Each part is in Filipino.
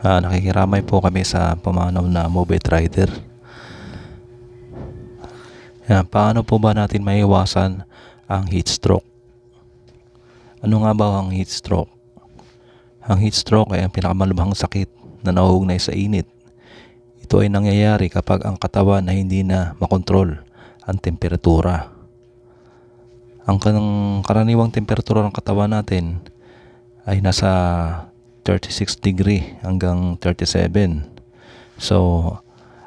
Ah, nakikiramay po kami sa pumanaw na Mobile Rider. Yan, paano po ba natin maiwasan ang heat stroke? Ano nga ba ang heat stroke? Ang heat stroke ay ang pinakamalubhang sakit na nauugnay sa init. Ito ay nangyayari kapag ang katawan ay hindi na makontrol ang temperatura. Ang karaniwang temperatura ng katawan natin ay nasa 36 degree hanggang 37. So,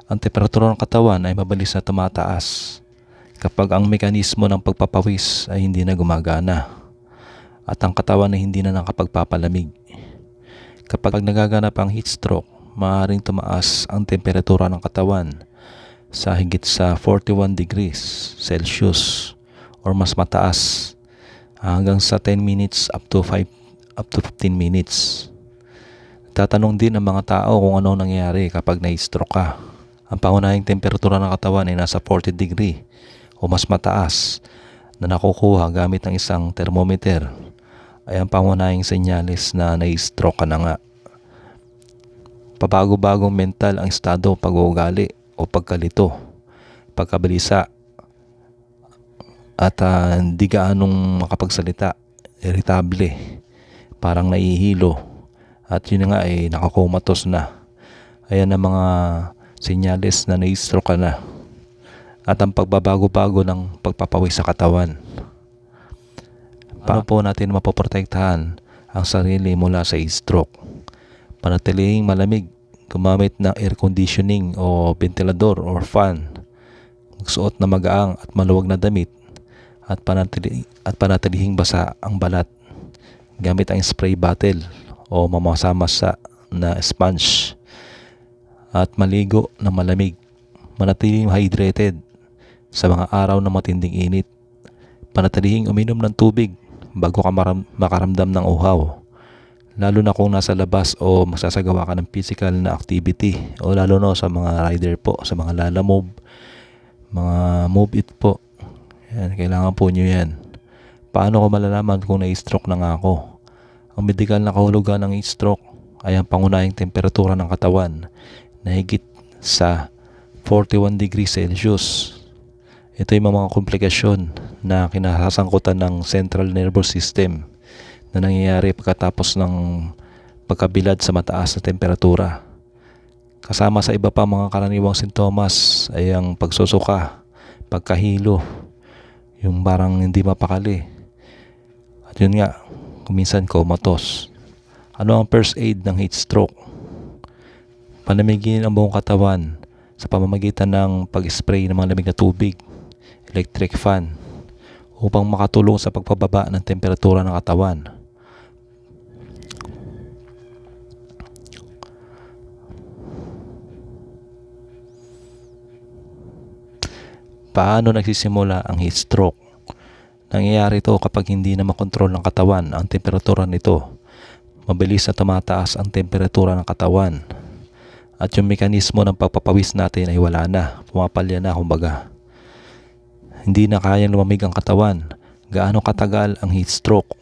ang temperatura ng katawan ay mabilis na tumataas kapag ang mekanismo ng pagpapawis ay hindi na gumagana at ang katawan ay hindi na nakapagpapalamig. Kapag nagaganap ang heat stroke, maaaring tumaas ang temperatura ng katawan sa higit sa 41 degrees Celsius or mas mataas hanggang sa 10 minutes up to 5 up to 15 minutes. Tatanong din ang mga tao kung ano nangyayari kapag na-stroke ka. Ang pangunahing temperatura ng katawan ay nasa 40 degree o mas mataas na nakukuha gamit ng isang thermometer ay ang pangunahing senyales na na-stroke ka na nga. Pabago-bagong mental ang estado pag-uugali o pagkalito, pagkabilisa, at uh, hindi gaanong makapagsalita, irritable, parang nahihilo, at yun nga ay nakakomatos na. Ayan ang mga senyales na na-stroke ka na. At ang pagbabago-bago ng pagpapawis sa katawan. Paano po natin mapoprotektahan ang sarili mula sa stroke? Panatilihing malamig, gumamit ng air conditioning o ventilador or fan. Magsuot na magaang at maluwag na damit at panatili at panatilihing basa ang balat gamit ang spray bottle o mamasa-masa na sponge at maligo na malamig. Manatiling hydrated sa mga araw na matinding init. Panatilihing uminom ng tubig bago ka makaramdam ng uhaw. Lalo na kung nasa labas o magsasagawa ka ng physical na activity o lalo na sa mga rider po, sa mga lala move, mga move it po. Yan, kailangan po nyo yan. Paano ko malalaman kung na-stroke na nga ako? Ang medikal na kahulugan ng stroke ay ang pangunahing temperatura ng katawan na higit sa 41 degrees Celsius. Ito yung mga komplikasyon na kinasasangkutan ng central nervous system na nangyayari pagkatapos ng pagkabilad sa mataas na temperatura. Kasama sa iba pa mga karaniwang sintomas ay ang pagsusuka, pagkahilo, yung parang hindi mapakali. At yun nga, kuminsan comatose. Ano ang first aid ng heat stroke? Panamigin ang buong katawan sa pamamagitan ng pag-spray ng mga lamig na tubig, electric fan, upang makatulong sa pagpababa ng temperatura ng katawan. Paano nagsisimula ang heat stroke? Nangyayari ito kapag hindi na makontrol ng katawan ang temperatura nito. Mabilis na tumataas ang temperatura ng katawan. At yung mekanismo ng pagpapawis natin ay wala na, pumapalya na kumbaga. Hindi na kayang lumamig ang katawan. Gaano katagal ang heat stroke?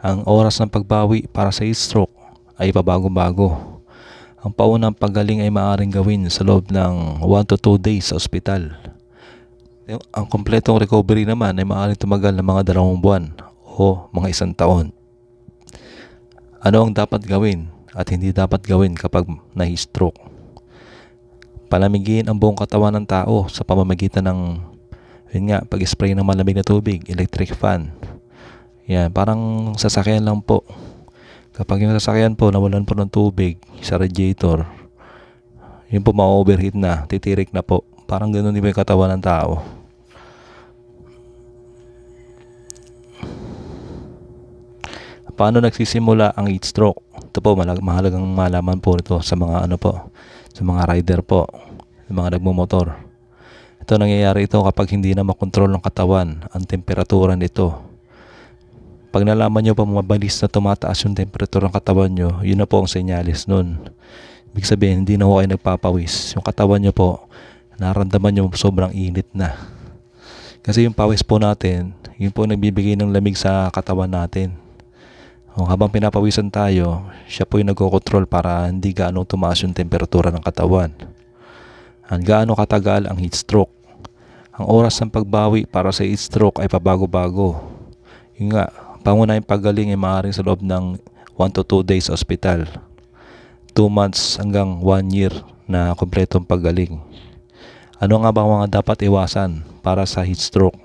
Ang oras ng pagbawi para sa heat stroke ay pabago-bago. Ang paunang paggaling ay maaaring gawin sa loob ng 1 to 2 days sa ospital. Yung- Ang kompletong recovery naman ay maaaring tumagal ng mga dalawang buwan o mga isang taon. Ano ang dapat gawin at hindi dapat gawin kapag na-stroke? Palamigin ang buong katawan ng tao sa pamamagitan ng yun nga, pag-spray ng malamig na tubig, electric fan. Yan, parang sasakyan lang po. Kapag yung sasakyan po nawalan po ng tubig sa radiator, yun po ma-overheat na, titirik na po. Parang ganun din yung katawan ng tao. Paano nagsisimula ang heat stroke? Ito po, mahalagang malaman po ito sa mga ano po, sa mga rider po, sa mga nagmumotor. Ito nangyayari ito kapag hindi na makontrol ng katawan ang temperatura nito. Pag nalaman nyo pa mabilis na tumataas yung temperatura ng katawan nyo, yun na po ang senyalis nun. Ibig sabihin, hindi na ho kayo nagpapawis. Yung katawan nyo po, naramdaman nyo sobrang init na. Kasi yung pawis po natin, yun po nagbibigay ng lamig sa katawan natin. Kung habang pinapawisan tayo, siya po yung nagkocontrol para hindi gaano tumaas yung temperatura ng katawan. Ang gaano katagal ang heat stroke. Ang oras ng pagbawi para sa heat stroke ay pabago-bago. Yun nga, pangunahing paggaling ay maaaring sa loob ng 1 to 2 days hospital. 2 months hanggang 1 year na kompletong paggaling. Ano nga ba mga dapat iwasan para sa heat stroke?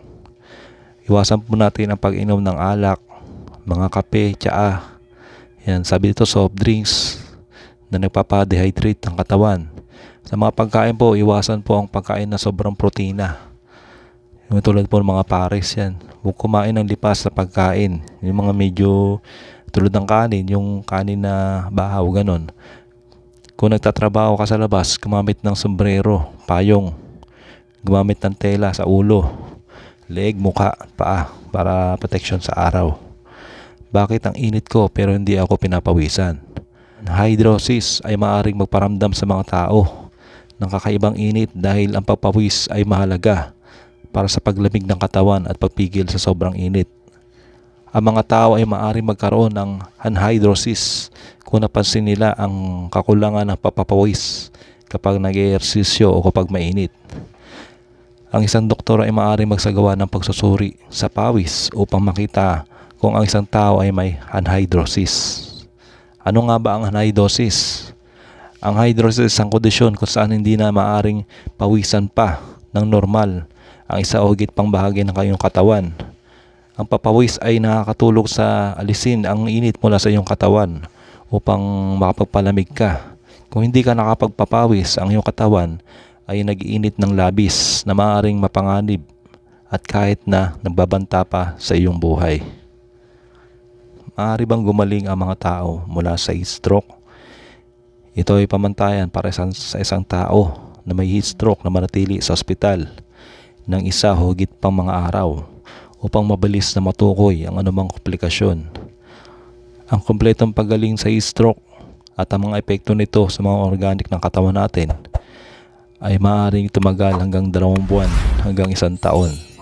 Iwasan po natin ang pag-inom ng alak, mga kape, tsaa. Yan, sabi dito soft drinks na nagpapa-dehydrate ng katawan. Sa mga pagkain po, iwasan po ang pagkain na sobrang protina. Yung tulad po ng mga pares yan. Huwag kumain ng lipas sa pagkain. Yung mga medyo tulad ng kanin, yung kanin na bahaw, ganon. Kung nagtatrabaho ka sa labas, gumamit ng sombrero, payong, gumamit ng tela sa ulo, leeg, muka, paa, para protection sa araw. Bakit ang init ko pero hindi ako pinapawisan? Hydrosis ay maaring magparamdam sa mga tao ng kakaibang init dahil ang pagpawis ay mahalaga para sa paglamig ng katawan at pagpigil sa sobrang init. Ang mga tao ay maaring magkaroon ng anhydrosis kung napansin nila ang kakulangan ng papapawis kapag nag-eehersisyo o kapag mainit. Ang isang doktor ay maaaring magsagawa ng pagsusuri sa pawis upang makita kung ang isang tao ay may anhydrosis. Ano nga ba ang anhydrosis? Ang hydrosis ang kondisyon kung saan hindi na maaring pawisan pa ng normal ang isa o higit pang bahagi ng kayong katawan. Ang papawis ay nakakatulong sa alisin ang init mula sa iyong katawan upang makapagpalamig ka. Kung hindi ka nakapagpapawis, ang iyong katawan ay nag-iinit ng labis na maaaring mapanganib at kahit na nagbabanta pa sa iyong buhay. Maaari bang gumaling ang mga tao mula sa heat stroke? Ito ay pamantayan para sa sa isang tao na may heat stroke na manatili sa ospital ng isa o higit pang mga araw upang mabilis na matukoy ang anumang komplikasyon. Ang kompletong paggaling sa heat stroke at ang mga epekto nito sa mga organic ng katawan natin ay maaaring tumagal hanggang dalawang buwan hanggang isang taon.